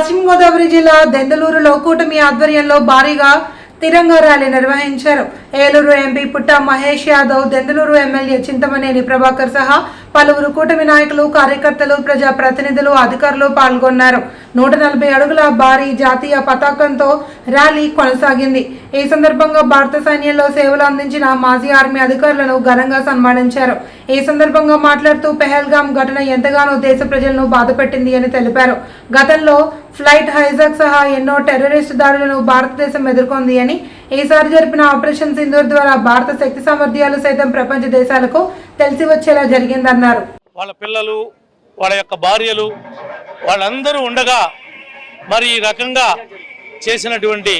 పశ్చిమ గోదావరి జిల్లా దెందలూరులో కూటమి ఆధ్వర్యంలో భారీగా తిరంగా ర్యాలీ నిర్వహించారు. ఏలూరు ఎంపీ పుట్ట మహేష్ యాదవ్ దెందలూరు ఎమ్మెల్యే చింతమనేని ప్రభాకర్ సహా పలువురు కూటమి నాయకులు కార్యకర్తలు ప్రజా ప్రతినిధులు అధికారులు పాల్గొన్నారు. నూట నలభై అడుగుల భారీ జాతీయ పతాకంతో ర్యాలీ కొనసాగింది. ఈ సందర్భంగా భారత సైన్యంలో సేవలు అందించిన మాజీ ఆర్మీ అధికారులను ఘనంగా సన్మానించారు. ఈ సందర్భంగా మాట్లాడుతూ పెహల్గాం ఘటన ఎంతగానో దేశ ప్రజలను బాధపెట్టింది అని తెలిపారు. గతంలో ఫ్లైట్ హైజాక్ సహా ఎన్నో టెర్రరిస్ట్ దాడులను భారతదేశం ఎదుర్కొంది అని ఈసారి జరిపిన ఆపరేషన్ సింధూర్ ద్వారా భారత శక్తి సామర్థ్యాలు సైతం ప్రపంచ దేశాలకు తెలిసి వచ్చేలా జరిగిందన్నారు. వాళ్ళ పిల్లలు వాళ్ళ యొక్క భార్యలు వాళ్ళందరూ ఉండగా మరి ఈ రకంగా చేసినటువంటి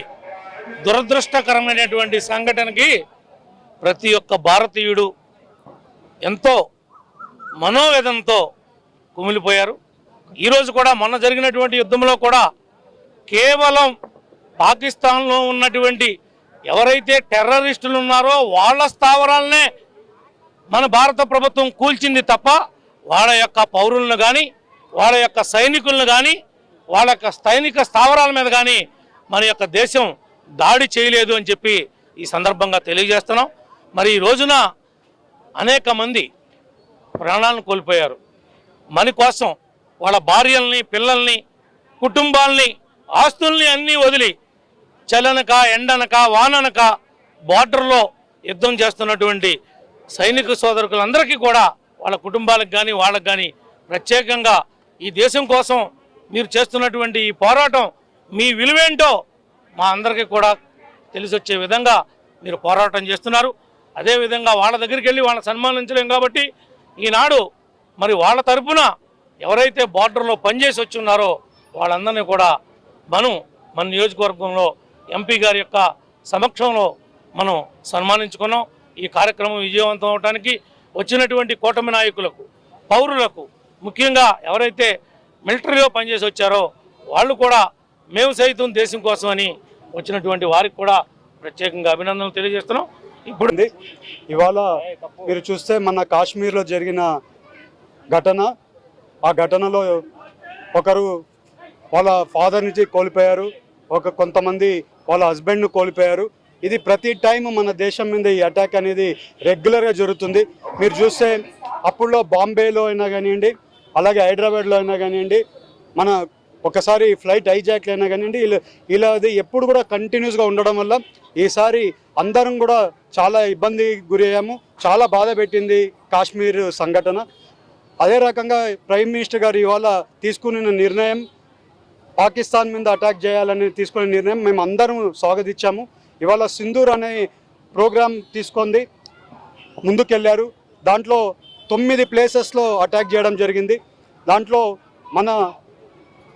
దురదృష్టకరమైనటువంటి సంఘటనకి ప్రతి ఒక్క భారతీయుడు ఎంతో మనోవేదంతో కుమిలిపోయారు. ఈరోజు కూడా మొన్న జరిగినటువంటి యుద్ధంలో కూడా కేవలం పాకిస్తాన్లో ఉన్నటువంటి ఎవరైతే టెర్రరిస్టులు ఉన్నారో వాళ్ళ స్థావరాలనే మన భారత ప్రభుత్వం కూల్చింది తప్ప వాళ్ళ యొక్క పౌరులను కానీ వాళ్ళ యొక్క సైనికులను కానీ వాళ్ళ యొక్క సైనిక స్థావరాల మీద కానీ మన యొక్క దేశం దాడి చేయలేదు అని చెప్పి ఈ సందర్భంగా తెలియజేస్తున్నాం. మరి ఈ రోజున అనేక మంది ప్రాణాలను కోల్పోయారు. మన కోసం వాళ్ళ భార్యల్ని పిల్లల్ని కుటుంబాల్ని ఆస్తుల్ని అన్నీ వదిలి చలనక ఎండనక వాననక బార్డర్లో యుద్ధం చేస్తున్నటువంటి సైనిక సోదరులందరికీ కూడా వాళ్ళ కుటుంబాలకు కానీ వాళ్ళకు కానీ ప్రత్యేకంగా ఈ దేశం కోసం మీరు చేస్తున్నటువంటి ఈ పోరాటం మీ విలువేంటో మా అందరికీ కూడా తెలిసి వచ్చే విధంగా మీరు పోరాటం చేస్తున్నారు. అదేవిధంగా వాళ్ళ దగ్గరికి వెళ్ళి వాళ్ళని సన్మానించలేం కాబట్టి ఈనాడు మరి వాళ్ళ తరపున ఎవరైతే బార్డర్లో పనిచేసి వచ్చి ఉన్నారో వాళ్ళందరినీ కూడా మనం మన నియోజకవర్గంలో ఎంపీ గారి యొక్క సమక్షంలో మనం సన్మానించుకున్నాం. ఈ కార్యక్రమం విజయవంతం అవడానికి వచ్చినటువంటి కూటమి నాయకులకు పౌరులకు ముఖ్యంగా ఎవరైతే మిలిటరీలో పనిచేసి వచ్చారో వాళ్ళు కూడా మేము సైతం దేశం కోసమని వచ్చినటువంటి వారికి కూడా ప్రత్యేకంగా అభినందనలు తెలియజేస్తున్నాం. ఇప్పుడు ఇవాళ మీరు చూస్తే మన కాశ్మీర్లో జరిగిన ఘటన. ఆ ఘటనలో ఒకరు వాళ్ళ ఫాదర్ నుంచి కోల్పోయారు. ఒక కొంతమంది వాళ్ళ హస్బెండ్ను కోల్పోయారు. ఇది ప్రతి టైం మన దేశం మీద ఈ అటాక్ అనేది రెగ్యులర్గా జరుగుతుంది. మీరు చూస్తే అప్పుడులో బాంబేలో అయినా కానివ్వండి అలాగే హైదరాబాద్లో అయినా కానివ్వండి మన ఒకసారి ఫ్లైట్ హైజాక్లు అయినా కానివ్వండి ఇలా ఇలా అది ఎప్పుడు కూడా కంటిన్యూస్గా ఉండడం వల్ల ఈసారి అందరం కూడా చాలా ఇబ్బంది గురయ్యాము. చాలా బాధ పెట్టింది కాశ్మీర్ సంఘటన. అదే రకంగా ప్రైమ్ మినిస్టర్ గారు ఇవాళ తీసుకున్న నిర్ణయం పాకిస్తాన్ మీద అటాక్ చేయాలని తీసుకునే నిర్ణయం మేము అందరం స్వాగతించాము. ఇవాళ సింధూర్ అనే ప్రోగ్రాం తీసుకుంది. ముందుకెళ్ళారు దాంట్లో తొమ్మిది ప్లేసెస్లో అటాక్ చేయడం జరిగింది. దాంట్లో మన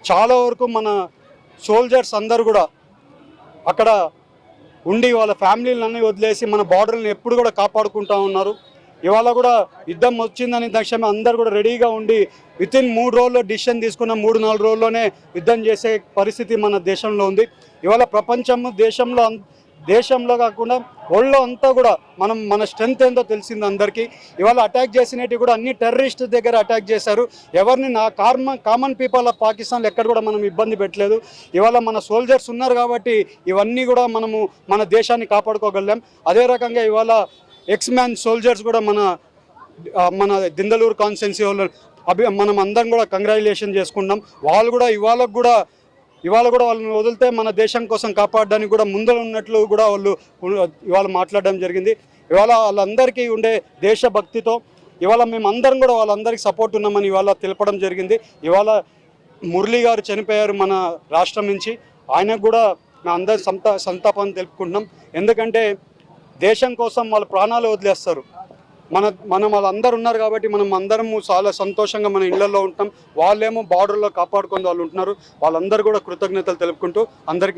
చాలా వరకు మన సోల్జర్స్ అందరు కూడా అక్కడ ఉండి వాళ్ళ ఫ్యామిలీలన్నీ వదిలేసి మన బార్డర్ని ఎప్పుడు కూడా కాపాడుకుంటా ఉన్నారు. ఇవాళ కూడా యుద్ధం వచ్చిందని తక్షణమే అందరు కూడా రెడీగా ఉండి విత్ ఇన్ మూడు రోజుల్లో డిసిషన్ తీసుకున్న మూడు నాలుగు రోజుల్లోనే యుద్ధం చేసే పరిస్థితి మన దేశంలో ఉంది. ఇవాళ ప్రపంచం దేశంలో దేశంలో కాకుండా ఒళ్ళో అంతా కూడా మనం మన స్ట్రెంత్ ఏందో తెలిసింది అందరికీ. ఇవాళ అటాక్ చేసినట్టు కూడా అన్ని టెర్రరిస్ట్ దగ్గర అటాక్ చేశారు. ఎవరిని నా కార్మ కామన్ పీపుల్ ఆఫ్ పాకిస్తాన్లో ఎక్కడ కూడా మనం ఇబ్బంది పెట్టలేదు. ఇవాళ మన సోల్జర్స్ ఉన్నారు కాబట్టి ఇవన్నీ కూడా మనము మన దేశాన్ని కాపాడుకోగలం. అదే రకంగా ఇవాళ ఎక్స్ మ్యాన్ సోల్జర్స్ కూడా మన మన దిందలూరు కాన్స్టెన్సీ వాళ్ళు అభి మనం అందరం కూడా కంగ్రాచులేషన్ చేసుకున్నాం వాళ్ళు కూడా ఇవాళకు కూడా ఇవాళ కూడా వాళ్ళని వదిలితే మన దేశం కోసం కాపాడడానికి కూడా ముందర ఉన్నట్లు కూడా వాళ్ళు ఇవాళ మాట్లాడడం జరిగింది. ఇవాళ వాళ్ళందరికీ ఉండే దేశభక్తితో ఇవాళ మేము అందరం కూడా వాళ్ళందరికీ సపోర్ట్ ఉన్నామని ఇవాళ తెలపడం జరిగింది. ఇవాళ మురళి గారు చనిపోయారు మన రాష్ట్రం నుంచి. ఆయనకు కూడా మేము అందరి సంతా సంతాపాన్ని తెలుపుకుంటున్నాం. ఎందుకంటే దేశం కోసం వాళ్ళ ప్రాణాలు వదిలేస్తారు. మన మనం వాళ్ళందరూ ఉన్నారు కాబట్టి మనం అందరం చాలా సంతోషంగా మన ఇళ్ళలో ఉంటాం. వాళ్ళేమో బార్డర్లో కాపాడుకుని వాళ్ళు ఉంటున్నారు. వాళ్ళందరూ కూడా కృతజ్ఞతలు తెలుపుకుంటూ అందరికీ